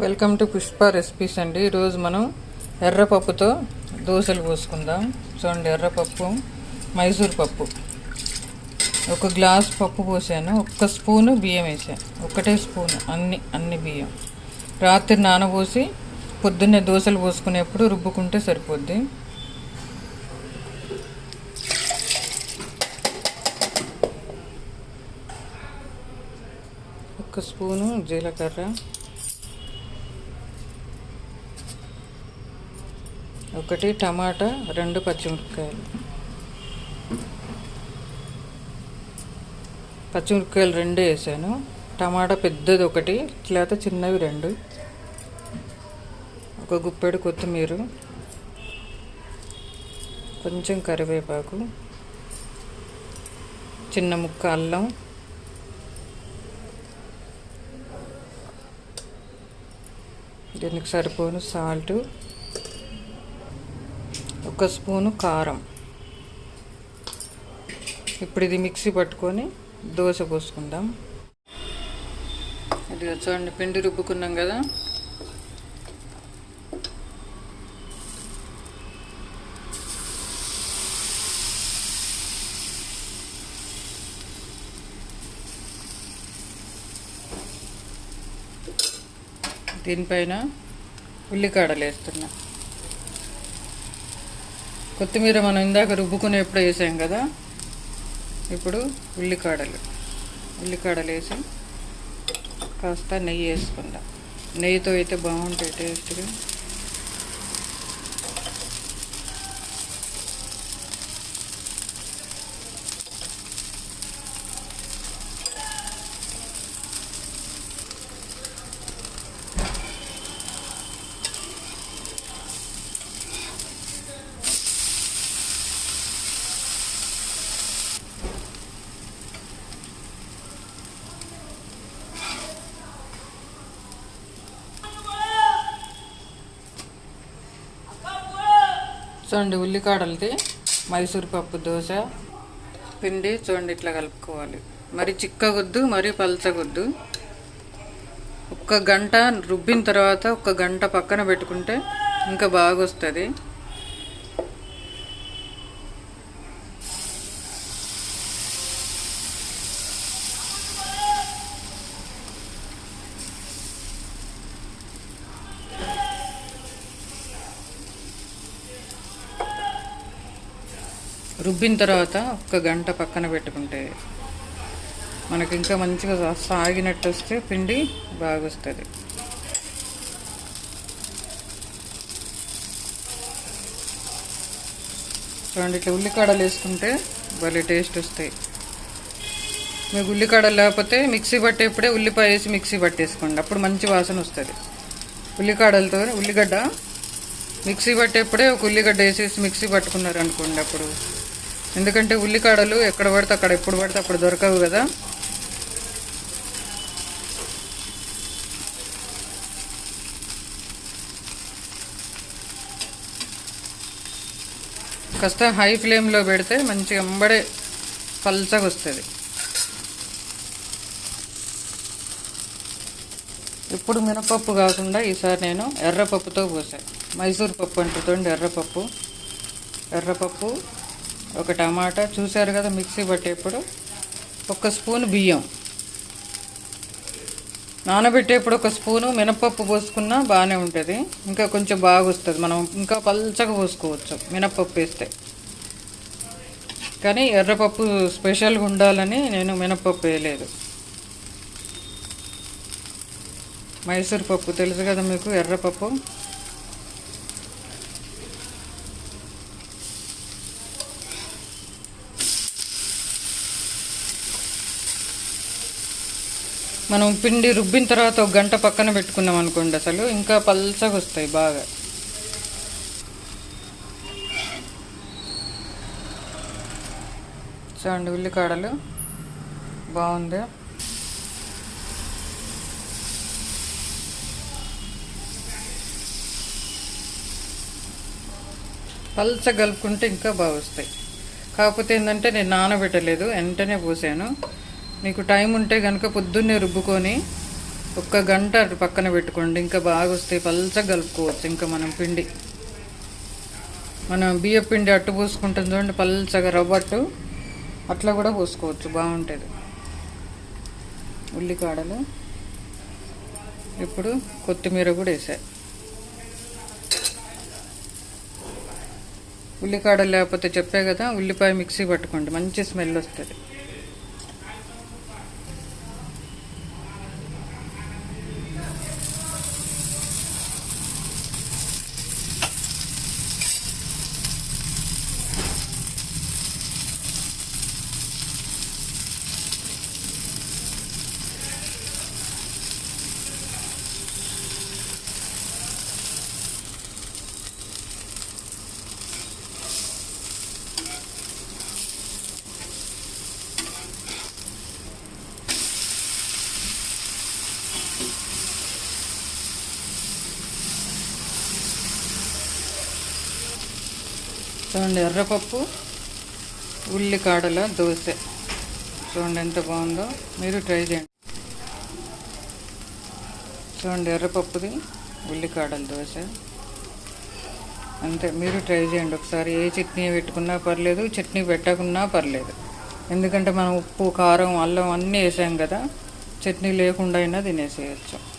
Welcome to Pushpa recipes అండి. ఈరోజు మనం ఎర్రపప్పుతో దోశలు పోసుకుందాం. చూడండి ఎర్రపప్పు మైసూర్ పప్పు. ఒక గ్లాస్ పప్పు పోసాను. ఒక్క స్పూను బియ్యం వేసాను. ఒకటే స్పూను అన్ని అన్ని బియ్యం. రాత్రి నానబోసి పొద్దున్నే దోశలు పోసుకునేప్పుడు రుబ్బుకుంటే సరిపోద్ది. ఒక స్పూను జీలకర్ర ఒకటి టమాటా రెండు పచ్చిమిరపకాయలు. పచ్చిమిరపకాయలు రెండు వేసాను. టమాటా పెద్దది ఒకటి లేకపోతే చిన్నవి రెండు. ఒక గుప్పెడు కొత్తిమీర. కొంచెం కరివేపాకు. చిన్న ముక్క అల్లం. దీనికి సరిపోను సాల్టు. ఒక స్పూను కారం. ఇప్పుడు ఇది మిక్సీ పట్టుకొని దోశ పోసుకుందాం. ఇది చూడండి పిండి రుబ్బుకున్నాం కదా. దీనిపైన ఉల్లికాడలు వేస్తున్నా. కొత్తిమీర మనం ఇందాక రుబ్బుకునేప్పుడు వేసాం కదా? ఇప్పుడు ఉల్లికాడలు. ఉల్లికాడలు వేసి కాస్త నెయ్యి వేసుకుందాం. నెయ్యితో అయితే బాగుంటాయి టేస్ట్గా. చూడండి ఉల్లికాడలది మైసూర్ పప్పు దోశ పిండి చూడండి ఇట్లా కలుపుకోవాలి. మరి చిక్కగొద్దు మరి పలచగొద్దు ఒక్క గంట రుబ్బిన తర్వాత ఒక గంట పక్కన పెట్టుకుంటే ఇంకా బాగా వస్తుంది రుబ్బిన తర్వాత ఒక గంట పక్కన పెట్టుకుంటే మనకి ఇంకా మంచిగా సాగినట్టు వస్తే పిండి బాగా వస్తుంది చూడండి ఇట్లా ఉల్లికాడలు వేసుకుంటే భలే టేస్ట్ వస్తాయి మీకు ఉల్లికాడలు లేకపోతే మిక్సీ పట్టేప్పుడే ఉల్లిపాయ వేసి మిక్సీ పట్టేసుకోండి. అప్పుడు మంచి వాసన వస్తుంది ఉల్లికాడలతో ఉల్లిగడ్డ మిక్సీ పట్టేప్పుడే ఒక ఉల్లిగడ్డ వేసేసి మిక్సీ పట్టుకున్నారు అనుకోండి అప్పుడు ఎందుకంటే ఉల్లికాడలు ఎక్కడ పడితే అక్కడ ఎప్పుడు పడితే అక్కడ దొరకవు కదా. కాస్త హై ఫ్లేమ్లో పెడితే మంచిగా ఎంబడే పల్చగా వస్తుంది. ఇప్పుడు మినపప్పు కాకుండా ఈసారి నేను ఎర్రపప్పుతో పోసాను మైసూర్ పప్పు అంటుతోండి ఎర్రపప్పు. ఎర్రపప్పు ఒక టమాటా చూశారు కదా మిక్సీ పట్టేప్పుడు? ఒక స్పూన్ బియ్యం. నానబెట్టేప్పుడు ఒక స్పూను మినపప్పు పోసుకున్నా బాగానే ఉంటుంది. ఇంకా కొంచెం బాగా వస్తుంది మనం ఇంకా పల్చగా పోసుకోవచ్చు మినపప్పు వేస్తే. కానీ ఎర్రపప్పు స్పెషల్గా ఉండాలని నేను మినపప్పు వేయలేదు. మైసూర్ పప్పు తెలుసు కదా మీకు ఎర్రపప్పు? మనం పిండి రుబ్బిన తర్వాత ఒక గంట పక్కన పెట్టుకున్నాం అనుకోండి అసలు. ఇంకా పల్చగా వస్తాయి బాగా. చూడండి ఉల్లికాడలు. బాగుంది. పల్చ కలుపుకుంటే ఇంకా బాగా వస్తాయి. కాకపోతే ఏంటంటే నేను నానబెట్టలేదు వెంటనే పోసాను. మీకు టైం ఉంటే కనుక పొద్దున్నే రుబ్బుకొని ఒక్క గంట అటు పక్కన పెట్టుకోండి. ఇంకా బాగా వస్తాయి పల్చగా కలుపుకోవచ్చు. ఇంకా మనం పిండి మనం బియ్య పిండి అట్టు పోసుకుంటాం చూడండి పల్చగా రవ్వట్టు అట్లా కూడా పోసుకోవచ్చు. బాగుంటుంది. ఉల్లికాడలు ఇప్పుడు కొత్తిమీర కూడా వేసాయి ఉల్లికాడలు లేకపోతే చెప్పే కదా ఉల్లిపాయ మిక్సీ పట్టుకోండి. మంచి స్మెల్ వస్తుంది. చూడండి ఎర్రపప్పు ఉల్లికాడల దోశ. చూడండి ఎంత బాగుందో. మీరు ట్రై చేయండి. చూడండి ఎర్రపప్పుది ఉల్లికాడల దోశ. అంతే మీరు ట్రై చేయండి ఒకసారి. ఏ చట్నీ పెట్టుకున్నా పర్లేదు చట్నీ పెట్టకున్నా పర్లేదు. ఎందుకంటే మనం ఉప్పు కారం అల్లం అన్నీ వేసాం కదా చట్నీ లేకుండా అయినా తినేసేయచ్చు.